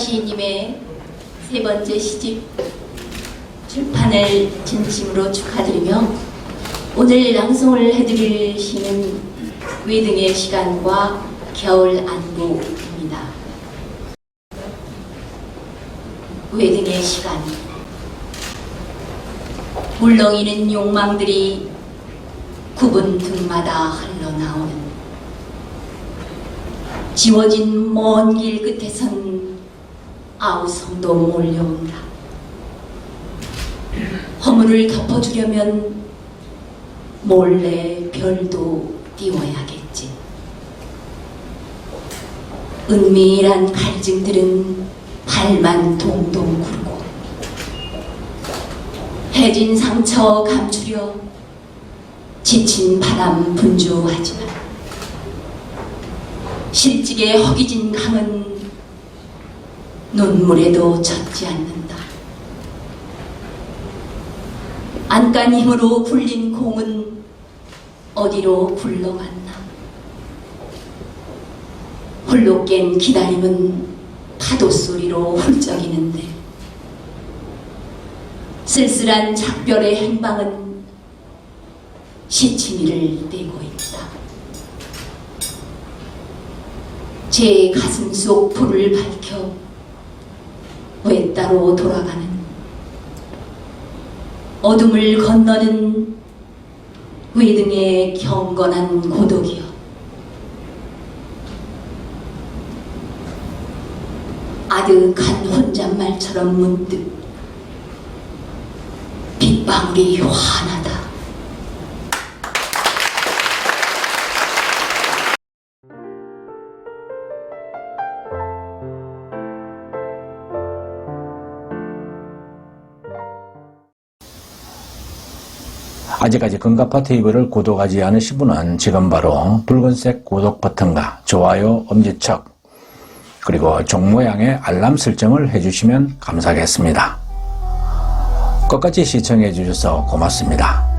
시인님의 세 번째 시집 출판을 진심으로 축하드리며 오늘 낭송을 해드릴 시는 외등의 시간과 겨울 안부입니다. 외등의 시간 물렁이는 욕망들이 굽은 등마다 흘러나오는 지워진 먼 길 끝에선 아우성도 몰려온다. 허물을 덮어주려면 몰래 별도 띄워야겠지. 은밀한 갈증들은 발만 동동 구르고 해진 상처 감추려 지친 바람 분주하지만 실직에 허기진 강은 눈물에도 젖지 않는다. 안간 힘으로 굴린 공은 어디로 굴러갔나? 홀로 깬 기다림은 파도 소리로 훌쩍이는데 쓸쓸한 작별의 행방은 시치미를 떼고 있다. 제 가슴 속 불을 밝혀 외따로 돌아가는 어둠을 건너는 외등의 경건한 고독이여. 아득한 혼잣말처럼 문득 빗방울이 환하다 아직까지 금가파 TV를 구독하지 않으신 분은 지금 바로 붉은색 구독 버튼과 좋아요 엄지척 그리고 종 모양의 알람 설정을 해주시면 감사하겠습니다. 끝까지 시청해 주셔서 고맙습니다.